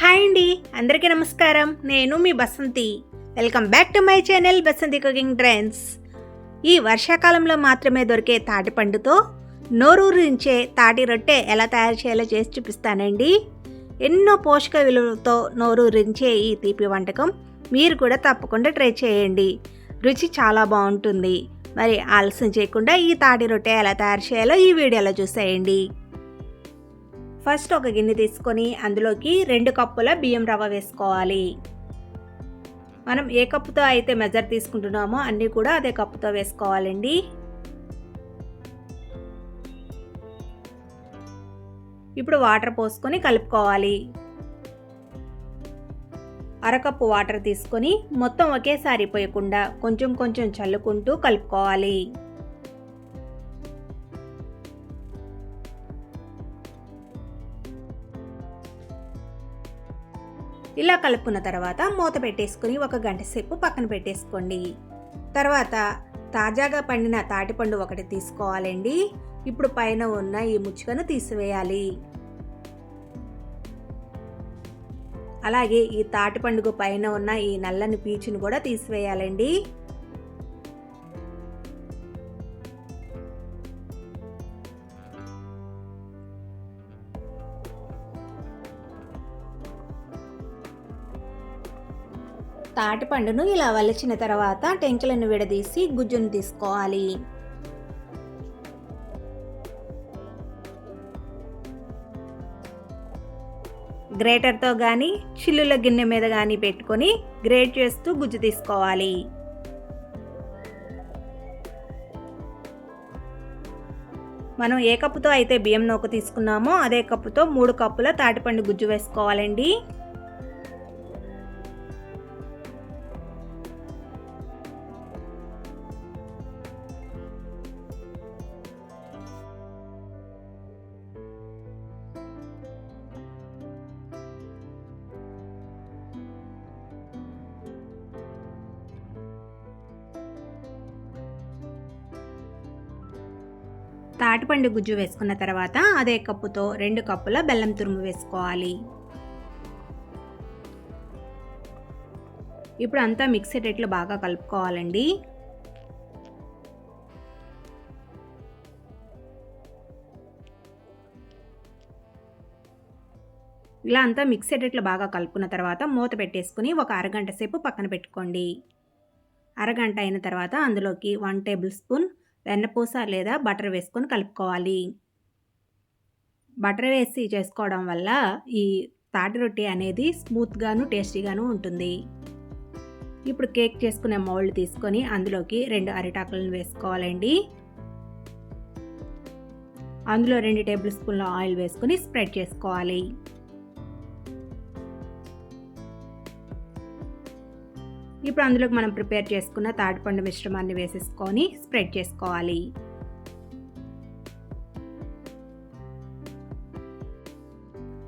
Hi అండి అందరికీ నమస్కారం. నేను మీ Basanti. Welcome back to my channel Basanti cooking trends. ఈ వర్షాకాలంలో మాత్రమే దొరికే తాటి పండుతో నోరూరించే తాటి రొట్టె ఎలా తయారు చేయాలో చేసి చూపిస్తానండి. ఎన్నో పోషక విలువలతో నోరూరించే ఈ తీపి వంటకం మీరు కూడా తప్పకుండా ట్రై చేయండి. రుచి చాలా బాగుంటుంది. మరి ఆలస్యం చేయకుండా ఈ తాటి రొట్టె ఎలా తయారు చేయాలో ఈ వీడియోలో చూసేయండి. ఫస్ట్ ఒక గిన్నె తీసుకొని అందులోకి రెండు కప్పుల బియ్యం రవ్వ వేసుకోవాలి. మనం ఏ కప్పుతో అయితే మెజర్ తీసుకుంటున్నామో అన్నీ కూడా అదే కప్పుతో వేసుకోవాలండి. ఇప్పుడు వాటర్ పోసుకొని కలుపుకోవాలి. అరకప్పు వాటర్ తీసుకొని మొత్తం ఒకేసారి పోయకుండా కొంచెం కొంచెం చల్లుకుంటూ కలుపుకోవాలి. ఇలా కలుపుకున్న తర్వాత మూత పెట్టేసుకుని ఒక గంట సేపు పక్కన పెట్టేసుకోండి. తర్వాత తాజాగా పండిన తాటిపండు ఒకటి తీసుకోవాలండి. ఇప్పుడు పైన ఉన్న ఈ ముచ్చుకను తీసివేయాలి. అలాగే ఈ తాటిపండుకు పైన ఉన్న ఈ నల్లని పీచును కూడా తీసివేయాలండి. తాటిపండును ఇలా వలిచిన తర్వాత టెంకులను విడదీసి గుజ్జును తీసుకోవాలి. గ్రేటర్తో కానీ చిల్లుల గిన్నె మీద కానీ పెట్టుకొని గ్రేట్ చేస్తూ గుజ్జు తీసుకోవాలి. మనం ఏ కప్పుతో అయితే బియ్యం నూక తీసుకున్నామో అదే కప్పుతో మూడు కప్పుల తాటిపండు గుజ్జు వేసుకోవాలండి. తాటిపండు గుజ్జు వేసుకున్న తర్వాత అదే కప్పుతో రెండు కప్పుల బెల్లం తురుము వేసుకోవాలి. ఇప్పుడు అంతా మిక్సీ బాగా కలుపుకోవాలండి. ఇలా అంతా మిక్స్ అయ్యేటట్లు బాగా కలుపుకున్న తర్వాత మూత పెట్టేసుకుని ఒక అరగంట సేపు పక్కన పెట్టుకోండి. అరగంట అయిన తర్వాత అందులోకి వన్ టేబుల్ స్పూన్ వెన్నపూస లేదా బటర్ వేసుకొని కలుపుకోవాలి. బటర్ వేసి చేసుకోవడం వల్ల ఈ తాటి రొట్టె అనేది స్మూత్గాను టేస్టీగాను ఉంటుంది. ఇప్పుడు కేక్ చేసుకునే మౌల్డ్ తీసుకొని అందులోకి రెండు అరిటాకులను వేసుకోవాలండి. అందులో రెండు టేబుల్ స్పూన్ల ఆయిల్ వేసుకొని స్ప్రెడ్ చేసుకోవాలి. ఇప్పుడు అందులోకి మనం ప్రిపేర్ చేసుకున్న తాటిపండు మిశ్రమాన్ని వేసేసుకొని స్ప్రెడ్ చేసుకోవాలి.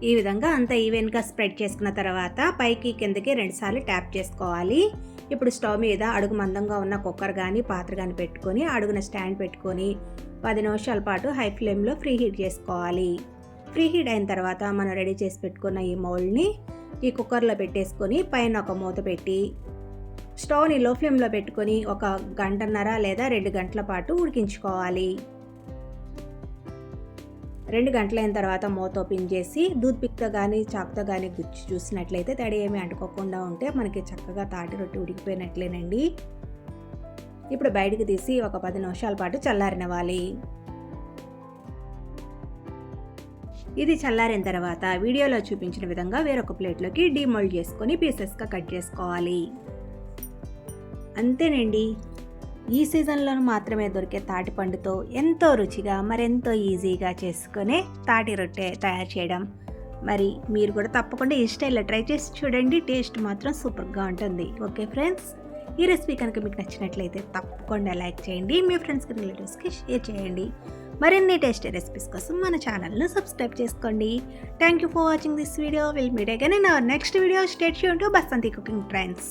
ఈ విధంగా అంత ఈవెన్గా స్ప్రెడ్ చేసుకున్న తర్వాత పైకి కిందకి రెండుసార్లు ట్యాప్ చేసుకోవాలి. ఇప్పుడు స్టవ్ మీద అడుగు మందంగా ఉన్న కుక్కర్ కానీ పాత్ర కానీ పెట్టుకొని అడుగున స్టాండ్ పెట్టుకొని పది నిమిషాల పాటు హై ఫ్లేమ్లో ఫ్రీ హీట్ చేసుకోవాలి. ఫ్రీ హీట్ అయిన తర్వాత మనం రెడీ చేసి పెట్టుకున్న ఈ మౌల్డ్ని ఈ కుక్కర్లో పెట్టేసుకొని పైన ఒక మూత పెట్టి స్టవ్ని లో ఫ్లేమ్లో పెట్టుకొని ఒక గంటన్నర లేదా రెండు గంటల పాటు ఉడికించుకోవాలి. రెండు గంటలైన తర్వాత మూత ఓపెన్ చేసి దూద్ పిక్తో కానీ చాక్తో కానీ గుచ్చి చూసినట్లయితే తడి ఏమి అంటుకోకుండా ఉంటే మనకి చక్కగా తాటి రొట్టి ఉడికిపోయినట్లేనండి. ఇప్పుడు బయటకు తీసి ఒక పది నిమిషాల పాటు చల్లారినవ్వాలి. ఇది చల్లారిన తర్వాత వీడియోలో చూపించిన విధంగా వేరొక ప్లేట్లోకి డీమోల్డ్ చేసుకొని పీసెస్గా కట్ చేసుకోవాలి. అంతేనండి. ఈ సీజన్లో మాత్రమే దొరికే తాటి పండుతో ఎంతో రుచిగా మరెంతో ఈజీగా చేసుకునే తాటి రొట్టె తయారు చేయడం. మరి మీరు కూడా తప్పకుండా ఈ స్టైల్లో ట్రై చేసి చూడండి. టేస్ట్ మాత్రం సూపర్గా ఉంటుంది. Okay friends? ఈ రెసిపీ కనుక మీకు నచ్చినట్లయితే తప్పకుండా లైక్ చేయండి. మీ ఫ్రెండ్స్కి రిలేటివ్స్కి షేర్ చేయండి. మరిన్ని టేస్టీ రెసిపీస్ కోసం మన ఛానల్ను సబ్స్క్రైబ్ చేసుకోండి. Thank you for watching this video. Will meet again in our next video. Stay Yoon to Basanti cooking trends.